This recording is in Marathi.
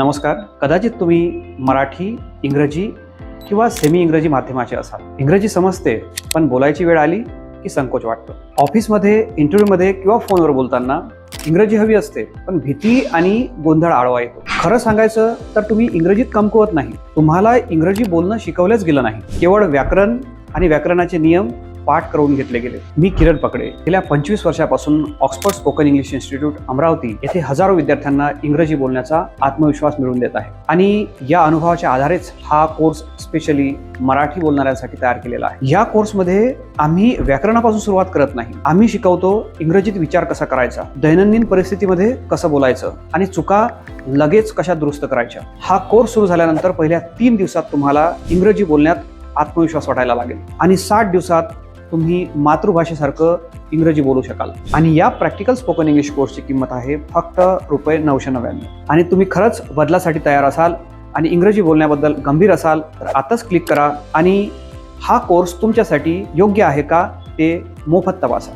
नमस्कार. कदाचित तुम्ही मराठी इंग्रजी किंवा सेमी इंग्रजी माध्यमाचे असाल. इंग्रजी समजते पण बोलायची वेळ आली की संकोच वाटतो. ऑफिसमध्ये इंटरव्ह्यूमध्ये किंवा फोनवर बोलताना इंग्रजी हवी असते पण भीती आणि गोंधळ आळवा येतो. खरं सांगायचं तर तुम्ही इंग्रजीत कमकुवत नाही. तुम्हाला इंग्रजी बोलणं शिकवलंच गेलं नाही. केवळ व्याकरण आणि व्याकरणाचे नियम पाठ करून घेतले गेले. मी किरण पकडे. गेल्या पंचवीस वर्षापासून Oxford spoken English institute Amravati येथे हजारो विद्यार्थ्यांना इंग्रजी बोलण्याचा आत्मविश्वास मिळवून देत आहे. आणि या अनुभवाच्या आधारेच हा कोर्स स्पेशली मराठी बोलणाऱ्यांसाठी तयार केलेला आहे. या कोर्समध्ये आम्ही व्याकरणापासून सुरुवात करत नाही. आम्ही शिकवतो इंग्रजीत विचार कसा करायचा दैनंदिन परिस्थितीमध्ये कसं बोलायचं आणि चुका लगेच कशा दुरुस्त करायच्या. हा कोर्स सुरू झाल्यानंतर पहिल्या तीन दिवसात तुम्हाला इंग्रजी बोलण्यात आत्मविश्वास वाटायला लागेल. आणि साठ दिवसात तुम्ही मातृभाषेसारखं इंग्रजी बोलू शकाल. आणि या प्रॅक्टिकल स्पोकन इंग्लिश कोर्सची किंमत आहे फक्त रुपये नऊशे नव्याण्णव. आणि तुम्ही खरंच बदलासाठी तयार असाल आणि इंग्रजी बोलण्याबद्दल गंभीर असाल तर आताच क्लिक करा आणि हा कोर्स तुमच्यासाठी योग्य आहे का ते मोफत तपासा.